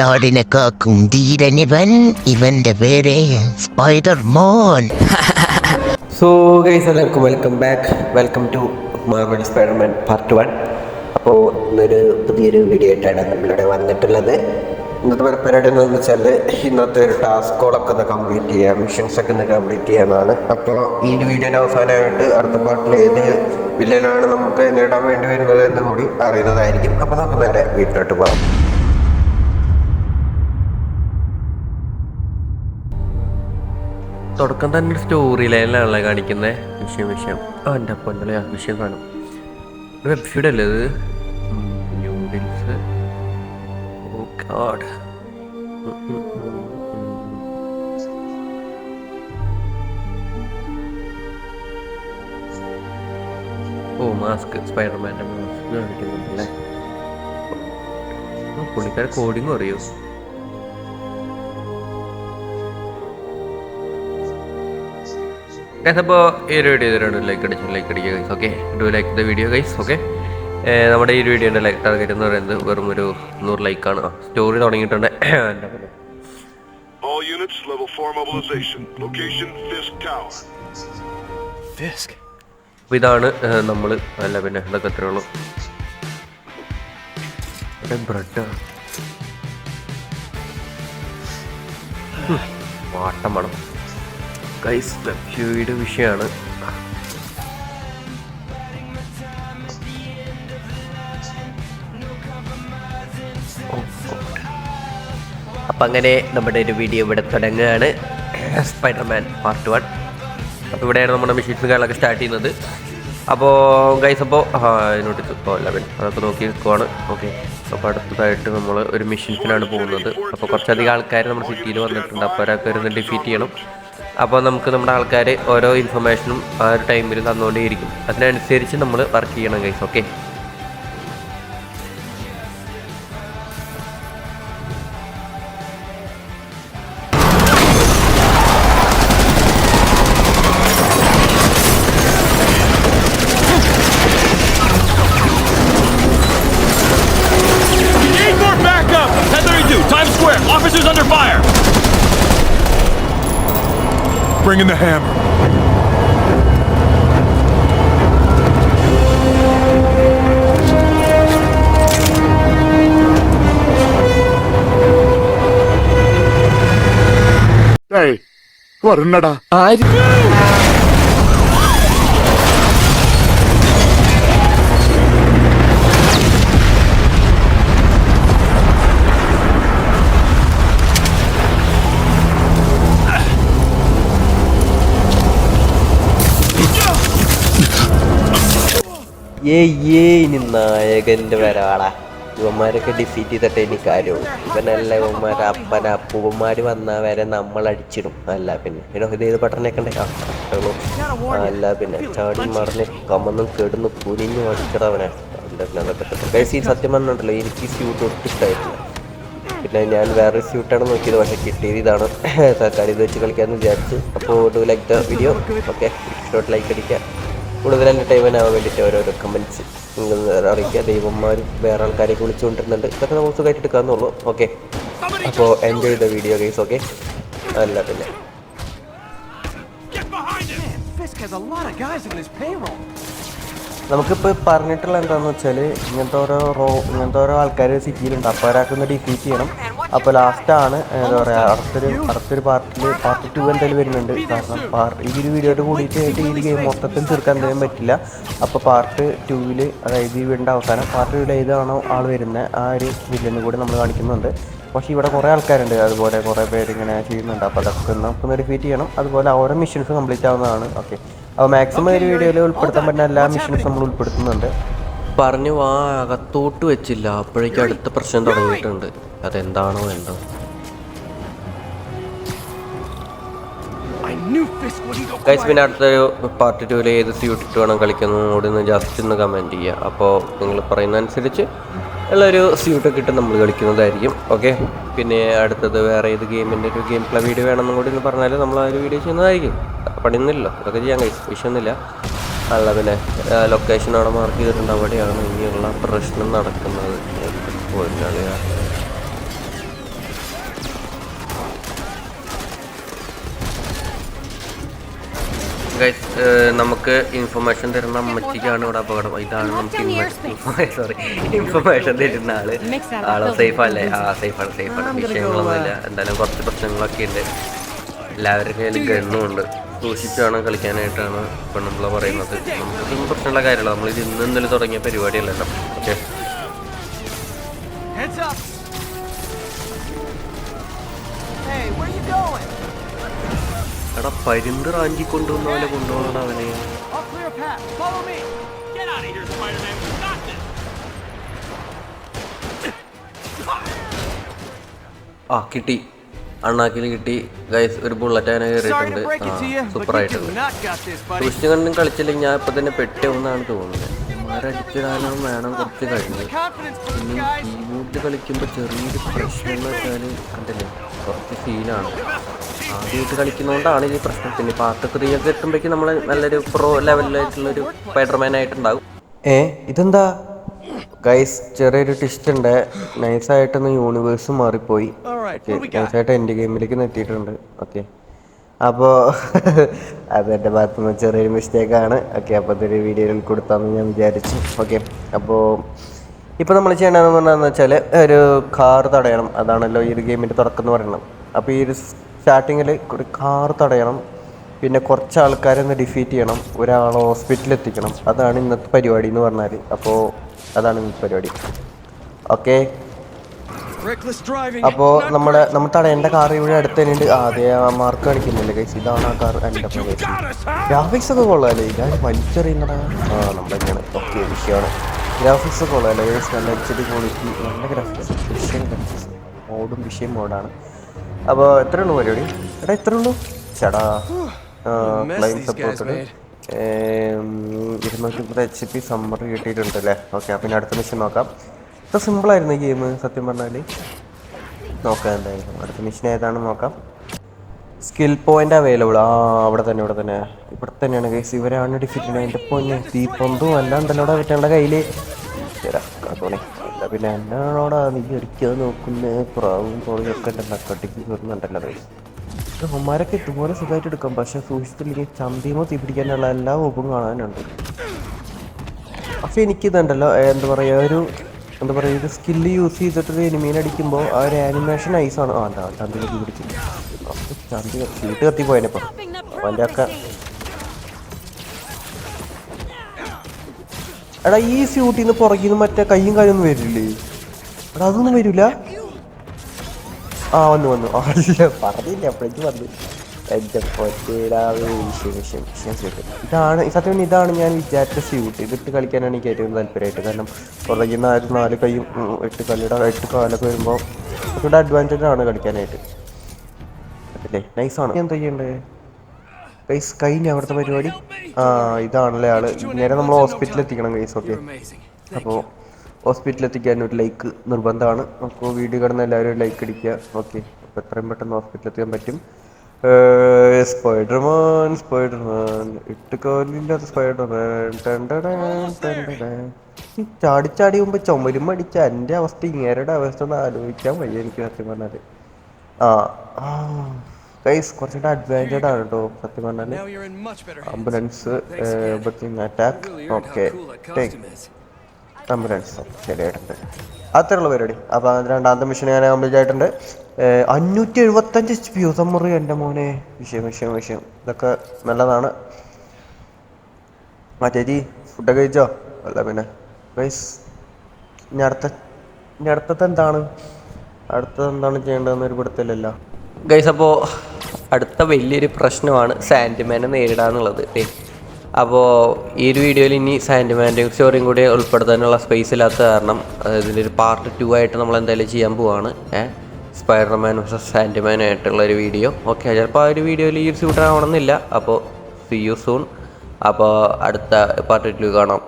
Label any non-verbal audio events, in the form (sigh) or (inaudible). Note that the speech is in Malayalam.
നാടിനെ കാക്കും ധീരനിവൻ ഇവന്റെ പേര് സ്പൈഡർ മോൻ സോ ഗൈസ് എല്ലാവർക്കും welcome back welcome to Marvel Spiderman part one അപ്പോൾ ഇന്നൊരു പുതിയൊരു വീഡിയോ ആയിട്ടാണ് നമ്മളിവിടെ വന്നിട്ടുള്ളത്. ഇന്നത്തെ പരിപാടി എന്താണെന്ന് വെച്ചാൽ ഇന്നത്തെ ഒരു ടാസ്കുകളൊക്കെ ഒന്ന് കംപ്ലീറ്റ് മിഷൻസ് ഒക്കെ ഒന്ന് കംപ്ലീറ്റ് ചെയ്യാനാണ്. അപ്പോൾ ഈ വീഡിയോയുടെ അവസാനമായിട്ട് അടുത്ത പാർട്ടിൽ ഏത് വില്ലനാണ് നമുക്ക് നേടാൻ വേണ്ടി വരുന്നത് എന്ന് കൂടി അറിയുന്നതായിരിക്കും. അപ്പോൾ നമുക്ക് നേരെ വീട്ടിലോട്ട് പോകാം. തുടക്കം തന്നെ സ്റ്റോറി ലൈനിലാണല്ലോ കാണിക്കുന്നത് വിഷയം വിഷയം. ആ എന്റെ അപ്പം പൊന്നലെ ആ വിഷയം കാണും. വെബ്സൈറ്റ് അല്ലേ ഇത്? Noodles oh God oh mask സ്പൈഡർമാന്റെ മാസ്ക് കാണിക്കുന്നുണ്ടല്ലേ? പുള്ളിക്കാരെ കോഡിങ് അറിയോ അപ്പോൾ ഈ ഒരു വീഡിയോ ഇതുവരെ ലൈക്ക് അടിച്ചു ലൈക്ക് അടിക്കുക guys okay do like the video guys okay നമ്മുടെ ഈ ഒരു വീഡിയോന്റെ ലൈക്ക് ടാർഗറ്റ് എന്ന് പറയുന്നത് വെറും ഒരു നൂറ് ലൈക്കാണ് സ്റ്റോറി തുടങ്ങിയിട്ടുണ്ട്. All units, level 4 mobilization. Location, Fisk Tower. അപ്പോൾ ഇതാണ് നമ്മൾ അല്ല പിന്നെ ഇതൊക്കെ എത്രയേ ഉള്ളൂ? ബ്രെഡ് വാട്ടം വേണം. ഗൈസ് വെബ്സൈഡ് വിഷയമാണ്. അപ്പം അങ്ങനെ നമ്മുടെ ഒരു വീഡിയോ ഇവിടെ തുടങ്ങുകയാണ്. സ്പൈഡർമാൻ പാർട്ട് വൺ അപ്പോൾ ഇവിടെയാണ് നമ്മുടെ മെഷീൻസ് കാര്യങ്ങളൊക്കെ സ്റ്റാർട്ട് ചെയ്യുന്നത്. അപ്പോൾ ഗൈസ് അപ്പോൾ അതിനോട്ട് ഇപ്പോൾ ലെവൻ അതൊക്കെ നോക്കി നിൽക്കുവാണ്. ഓക്കെ അപ്പോൾ അടുത്തതായിട്ട് നമ്മൾ ഒരു മെഷീൻസിനാണ് പോകുന്നത്. അപ്പോൾ കുറച്ചധികം ആൾക്കാർ നമ്മുടെ സിറ്റിയിൽ വന്നിട്ടുണ്ട്. അപ്പോൾ ഒരാൾക്ക് ഒരു ഡിഫീറ്റ് ചെയ്യണം. അപ്പോൾ നമുക്ക് നമ്മുടെ ആൾക്കാർ ഓരോ ഇൻഫർമേഷനും ആ ഒരു ടൈമിൽ തന്നുകൊണ്ടേയിരിക്കും. അതിനനുസരിച്ച് നമ്മൾ വർക്ക് ചെയ്യണം guys okay Bring in the hammer. ഏയ് വരണടാ ഏ ഏ ഇനി നായകന്റെ വരവാടാ ഇവന്മാരൊക്കെ ഡിഫീറ്റ് ചെയ്തിട്ടേ ഇനി കാര്യമുള്ളൂ ഇവനല്ല ഇവന്മാരെ അപ്പന അപ്പൂപ്പന്മാര് വന്നാൽ വരെ നമ്മൾ അടിച്ചിടും. അല്ല പിന്നെ പിന്നെ ഏത് പട്ടണേക്കണ്ടേ ആ ആ, അല്ല പിന്നെ ചാടി മറിഞ്ഞ് കമന്നും കെടുന്ന് കുനിഞ്ഞു അടിച്ചിടവനെ ഈ സത്യം പറഞ്ഞിട്ടുണ്ടല്ലോ എനിക്ക് സ്യൂട്ട് ഒട്ടും ഇഷ്ടമായിട്ടില്ല പിന്നെ ഞാൻ വേറെ സ്യൂട്ടാണ് നോക്കിയത് പക്ഷേ കിട്ടിയത് ഇതാണ്. തൽക്കാലം ഇത് വെച്ച് കളിക്കാമെന്ന് വിചാരിച്ചു. അപ്പോൾ do like the video okay like അടിക്കുക. കൂടുതൽ എന്റർടൈൻമെന്റ് ആവാൻ വേണ്ടിയിട്ട് ഓരോരോ കമന്റ്സ് നിങ്ങൾ അറിയിക്കുക. ദൈവന്മാരും വേറെ ആൾക്കാരെയൊക്കെ വിളിച്ചുകൊണ്ടിരുന്നുണ്ട്. ഇതൊക്കെ നമുക്ക് സുഖമായിട്ട് എടുക്കാമെന്നുള്ളൂ ഓക്കെ അപ്പോൾ enjoy the video guys okay അല്ല പിന്നെ. നമുക്കിപ്പോൾ പറഞ്ഞിട്ടുള്ള എന്താണെന്ന് വെച്ചാൽ ഇങ്ങനത്തെ ഓരോ റോ ഇങ്ങനത്തെ ഓരോ ആൾക്കാർ സിറ്റിയിലുണ്ട് അപ്പോൾ ഒരാൾക്കൊന്ന് ഡിഫീറ്റ് ചെയ്യണം. അപ്പോൾ ലാസ്റ്റാണ് എന്താ പറയുക അടുത്തൊരു അടുത്തൊരു പാർട്ടിൽ പാർട്ട് ടു എന്തായാലും വരുന്നുണ്ട്. കാരണം ഈ ഒരു വീഡിയോയുടെ കൂടിയിട്ട് ഈ ഗെയിം മൊത്തത്തിൽ തീർക്കാൻ എന്തായാലും പറ്റില്ല. അപ്പോൾ പാർട്ട് ടൂവിൽ അതായത് ഈ വീടിന്റെ അവസാനം പാർട്ട് ടൂവിൽ ഏതാണോ ആൾ വരുന്നത് ആ ഒരു വില്ലനും കൂടി നമ്മൾ കാണിക്കുന്നുണ്ട്. പക്ഷേ ഇവിടെ കുറേ ആൾക്കാരുണ്ട്. അതുപോലെ കുറേ പേര് ഇങ്ങനെ ചെയ്യുന്നുണ്ട്. അപ്പോൾ അതൊക്കെ നമുക്കൊന്ന് വെരിഫിറ്റ് ചെയ്യണം. അതുപോലെ ഓരോ മിഷൻസ് കംപ്ലീറ്റ് ആവുന്നതാണ്. ഓക്കെ അപ്പോൾ മാക്സിമം ഒരു വീഡിയോയിൽ ഉൾപ്പെടുത്താൻ പറ്റുന്ന എല്ലാ മിഷൻസും നമ്മൾ ഉൾപ്പെടുത്തുന്നുണ്ട്. പറഞ്ഞു വാ അകത്തോട്ട് വെച്ചില്ല. അപ്പോഴേക്കും അടുത്ത പ്രശ്നം തുടങ്ങിയിട്ടുണ്ട്. അതെന്താണോ എന്തോ. ഗൈസ് പിന്നെ അടുത്തൊരു പാർട്ട് ടൂവിൽ ഏത് സ്യൂട്ട് ഇട്ട് വേണം കളിക്കുന്നത് അവിടെ ഒന്ന് ജസ്റ്റ് ഒന്ന് കമന്റ് ചെയ്യുക. അപ്പോൾ നിങ്ങൾ പറയുന്ന അനുസരിച്ച് ഉള്ളൊരു സ്യൂട്ടൊക്കെ ഇട്ട് നമ്മൾ കളിക്കുന്നതായിരിക്കും. ഓക്കെ പിന്നെ അടുത്തത് വേറെ ഏത് ഗെയിമിന്റെ ഒരു ഗെയിം പ്ലേ വീഡിയോ വേണമെന്നും കൂടി ഒന്ന് പറഞ്ഞാൽ നമ്മൾ ആ ഒരു വീഡിയോ ചെയ്യുന്നതായിരിക്കും. പണിയൊന്നുമില്ലല്ലോ അതൊക്കെ ചെയ്യാൻ കഴിയും വിഷയമൊന്നുമില്ല അള്ളതിലെ ലൊക്കേഷൻ അവിടെ മാർക്ക് ചെയ്തിട്ടുണ്ട്. അവിടെയാണ് ഇനിയുള്ള പ്രശ്നം നടക്കുന്നത്. പോയിട്ടാണ് നമുക്ക് ഇൻഫർമേഷൻ തരുന്ന അമ്മച്ചിക്കാണ് ഇവിടെ അപകടം. ഇതാണ് നമുക്ക് സോറി ഇൻഫർമേഷൻ (laughs) തരുന്ന ആൾ. ആളോ സേഫ് അല്ലേ? ആ സേഫാണ് സേഫാണ് വിഷയങ്ങളൊന്നുമില്ല. എന്തായാലും കുറച്ച് പ്രശ്നങ്ങളൊക്കെ ഉണ്ട്. എല്ലാവരുടെ കയ്യിൽ ഗണ്ണുണ്ട് സൂക്ഷിച്ച് വേണം കളിക്കാനായിട്ടാണ് ഇപ്പം നമ്മൾ പറയുന്നത്? നമുക്കൊന്നും പ്രശ്നമുള്ള കാര്യമല്ല. നമ്മൾ ഇത് ഇന്ന് ഇന്നലെ തുടങ്ങിയ പരിപാടിയല്ലല്ലോ ഓക്കെ. എടാ പരുന്ത് റാഞ്ചി കൊണ്ടുവന്ന പോലെ കൊണ്ടുപോകണം അവനെ. ആ കിട്ടി. അണ്ണാക്കിൽ കിട്ടി. ഗൈസ് ഒരു ബുള്ളറ്റ് അതിനെ Sorry കയറിയിട്ടുണ്ട് buddy. സൂക്ഷിച്ചു കണ്ടും കളിച്ചില്ലെങ്കിൽ ഞാൻ ഇപ്പൊ തന്നെ പെട്ടെന്നാണ് തോന്നുന്നത്. ടിച്ചിടാനും വേണം കുറച്ച് കഴിഞ്ഞ്. പിന്നെ guys. കളിക്കുമ്പോൾ ചെറിയൊരു പ്രശ്നം എന്ന് വെച്ചാൽ കണ്ടില്ലേ? കുറച്ച് സീനാണ് ആദ്യമായിട്ട് കളിക്കുന്നതുകൊണ്ടാണ് ഈ പ്രശ്നം പിന്നെ പാർട്ട് ത്രീ ഒക്കെ എത്തുമ്പോഴേക്കും നമ്മൾ നല്ലൊരു പ്രോ ലെവലിലായിട്ടുള്ളൊരു സ്പൈഡർമാൻ ആയിട്ടുണ്ടാകും. ഏ ഇതെന്താ? ഗൈസ് ചെറിയൊരു ട്വിസ്റ്റ് ഉണ്ട്. നൈസായിട്ടൊന്ന് യൂണിവേഴ്സ് മാറിപ്പോയി. നൈസായിട്ട് എന്റെ ഗെയിമിലേക്ക് എത്തിയിട്ടുണ്ട്. ഓക്കെ അപ്പോൾ (laughs) അത് എന്റെ ഭാഗത്തു നിന്ന് ചെറിയൊരു മിസ്റ്റേക്കാണ് ഓക്കെ അപ്പോൾ അതൊരു വീഡിയോയിൽ കൊടുത്താന്ന് ഞാൻ വിചാരിച്ചു. ഓക്കെ അപ്പോൾ ഇപ്പോൾ നമ്മൾ ചെയ്യേണ്ടതെന്ന് പറഞ്ഞാന്ന് വെച്ചാൽ ഒരു കാർ തടയണം. അതാണല്ലോ ഈ ഒരു ഗെയിമിന്റെ തുടക്കം എന്ന് പറയുന്നത്. അപ്പോൾ ഈ ഒരു സ്റ്റാർട്ടിങ്ങിൽ ഒരു കാർ തടയണം. പിന്നെ കുറച്ച് ആൾക്കാരെ ഒന്ന് ഡിഫീറ്റ് ചെയ്യണം. ഒരാളെ ഹോസ്പിറ്റലിൽ എത്തിക്കണം. അതാണ് ഇന്നത്തെ പരിപാടി എന്ന് പറഞ്ഞാൽ അപ്പോൾ അതാണ് ഈ പരിപാടി. ഓക്കെ. അപ്പോൾ നമ്മുടെ നമ്മൾ തടയേണ്ട കാർ ഇവിടെ അടുത്ത് തന്നെയുണ്ട്. ആ അതെ മാർക്ക് കാണിക്കുന്നില്ലേ കൈസ് ഇതാണ് ആ കാർ എന്റെ ഗ്രാഫിക്സ് ഒക്കെ കൊള്ളാമല്ലേ ഞാൻ വലിച്ചെറിയുന്നടാ? ആ നമ്മുടെ ഓക്കെ വിഷയമാണ്. ഗ്രാഫിക്സ് ഒക്കെ കൊള്ളാമല്ലേ നല്ല എച്ച് ഡി ക്വാളിറ്റി നല്ല ഗ്രാഫിക്സ് വിഷയം ഗ്രാഫിക്സ് മോഡും വിഷയം മോഡാണ് അപ്പോൾ എത്രയുള്ളൂ പരിപാടി? എടാ എത്രയുള്ളൂ? ചേടാ. ക്ലൈം സപ്പോർട്ടഡ് ഇരുന്നൂറ്റി എച്ച് പി സമ്മർ കിട്ടിയിട്ടുണ്ട് അല്ലേ ഓക്കെ അപ്പം പിന്നെ അടുത്ത മിഷൻ നോക്കാം. ഇത്ര സിമ്പിളായിരുന്നു ഈ ഗെയിം സത്യം പറഞ്ഞാൽ നോക്കാം എന്തായാലും. അടുത്ത മിഷൻ ഏതാണെന്ന് നോക്കാം. സ്കിൽ പോയിന്റ് അവൈലബിൾ ആ അവിടെ തന്നെ ഇവിടെ തന്നെ. ഇവിടെ തന്നെയാണ് കേസ് ഇവരാണ് ഡിഫിറ്റ് എന്റെ പൊന്നെ തീപ്പൊന്തും എല്ലാം അവിടെ പറ്റേണ്ട കയ്യിൽ തോണി അല്ല പിന്നെ എന്നാണോടാ നീ ഒരിക്കൽ നോക്കുന്ന? പ്രാവും കോഴിയൊക്കെ ഉണ്ടല്ലോ കട്ടിക്ക് കയറുന്നുണ്ടല്ലോ കേസ് അവന്മാരൊക്കെ ഇതുപോലെ സുഖമായിട്ട് എടുക്കാം. പക്ഷെ സൂക്ഷിച്ചില്ലെങ്കിൽ ചന്തിമോ തീ പിടിക്കാനുള്ള എല്ലാ ഓപ്പും കാണാനുണ്ട്. പക്ഷെ എനിക്കിതുണ്ടല്ലോ എന്താ പറയുക ഒരു എന്താ പറയുക ഒരു സ്കില്ല് യൂസ് ചെയ്തിട്ട് എനിമീനെ അടിക്കുമ്പോൾ ആ ഒരു ആനിമേഷൻ ഐസാണ് ആ എന്താ ചന്തി കത്തി അപ്പൊ ചന്തി ചീട്ട് കത്തി പോയതിനിപ്പോ അവന്റെ ഒക്കെ എടാ ഈ സ്യൂട്ടിൽ നിന്ന് പുറകിൽ നിന്ന് മറ്റേ കയ്യും കാര്യമൊന്നും വരില്ലേ? എടാ അതൊന്നും വരില്ല ആ വന്നു വന്നു. അല്ല പറഞ്ഞില്ല അപ്പോഴേക്ക് വന്നു. എന്റെ പൊറ്റേടാവേ വിഷയം വിഷയം വിഷയം ഇതാണ് സത്യം പറഞ്ഞാൽ ഇതാണ് ഞാൻ വിചാരിച്ച സ്യൂട്ട് ഇതിട്ട് കളിക്കാനാണ് എനിക്ക് ഏറ്റവും താല്പര്യമായിട്ട്. കാരണം പുറകിൽ നിന്ന് ആയിരത്തി നാല് കൈയും എട്ട് കല്ലിട എട്ട് കാലൊക്കെ വരുമ്പോൾ കുറച്ചുകൂടെ അഡ്വാന്റേജ് ആണ് കളിക്കാനായിട്ട്. അല്ലേ? നൈസാണ് എന്താ ചെയ്യണ്ടേ? കൈസ് കഴിഞ്ഞ അവിടുത്തെ പരിപാടി. ആ ഇതാണല്ലേ ആൾ. നേരെ നമ്മൾ ഹോസ്പിറ്റലിൽ എത്തിക്കണം കൈസ് ഓക്കെ അപ്പോൾ ഹോസ്പിറ്റലിൽ എത്തിക്കാൻ ഒരു ലൈക്ക് നിർബന്ധമാണ്. അപ്പോൾ വീഡിയോ കിടന്ന് എല്ലാവരും ലൈക്ക് അടിക്കുക. ഓക്കെ. അപ്പോൾ എത്രയും പെട്ടെന്ന് ഹോസ്പിറ്റലിൽ എത്തിക്കാൻ പറ്റും സ്പൈഡർമാൻ സ്പൈഡർമാൻ. ഇട്ട് കോലില്ലാത്ത സ്പൈഡർമാൻ. ചാടി ചാടി മുമ്പ് ചുമലും അടിച്ച എന്റെ അവസ്ഥ ഇങ്ങേരുടെ അവസ്ഥ ഒന്ന് ആലോചിക്കാൻ വയ്യ എനിക്ക് സത്യം പറഞ്ഞാൽ ആ കൈസ് ഗൈസ് കുറച്ചുകൂടെ അഡ്വാന്റേഡ് ആണ് കേട്ടോ സത്യം പറഞ്ഞാൽ. Ambulance attack okay how cool that costume അത്രേ ആംബുലൻസ് ശരിയായിട്ടുണ്ട് അത്രയുള്ള പരിപാടി അപ്പോൾ രണ്ടാമത്തെ മിഷൻ ഞാൻ കംപ്ലീറ്റ് ആയിട്ടുണ്ട്. അഞ്ഞൂറ്റി എഴുപത്തഞ്ച് എച്ച് പി മുറി എന്റെ മോനെ. വിഷയം വിഷയം വിഷയം. ഇതൊക്കെ നല്ലതാണ്. ആ ചേച്ചി ഫുഡൊക്കെ കഴിച്ചോ? അല്ല പിന്നെ. ഗൈസ് ഇനി അടുത്ത ഇനി അടുത്തത് എന്താണ്? അടുത്തത് എന്താണ് ചെയ്യേണ്ടതെന്ന് ഒരു പിടുത്തില്ലല്ല ഗൈസ് അപ്പോൾ അടുത്ത വലിയൊരു പ്രശ്നമാണ് സാൻഡ്മാനെ നേരിടാന്നുള്ളത്. അപ്പോൾ ഈ ഒരു വീഡിയോയിൽ ഇനി സാൻഡ്മാന്റെ സ്റ്റോറിയും കൂടി ഉൾപ്പെടുത്താനുള്ള സ്പേസ് ഇല്ലാത്ത കാരണം ഇതിലൊരു പാർട്ട് ടു ആയിട്ട് നമ്മൾ എന്തായാലും ചെയ്യാൻ പോവാണ്. ഏഹ് സ്പൈഡർമാൻ വേഴ്സസ് സാൻഡ്മാൻ ആയിട്ടുള്ള ഒരു വീഡിയോ ഓക്കെ ചിലപ്പോൾ ആ ഒരു വീഡിയോയിൽ ഈ ഒരു സ്യൂട്ടർ ആവണമെന്നില്ല. അപ്പോൾ സി യു സൂൺ അപ്പോൾ അടുത്ത പാർട്ട് ടു കാണാം.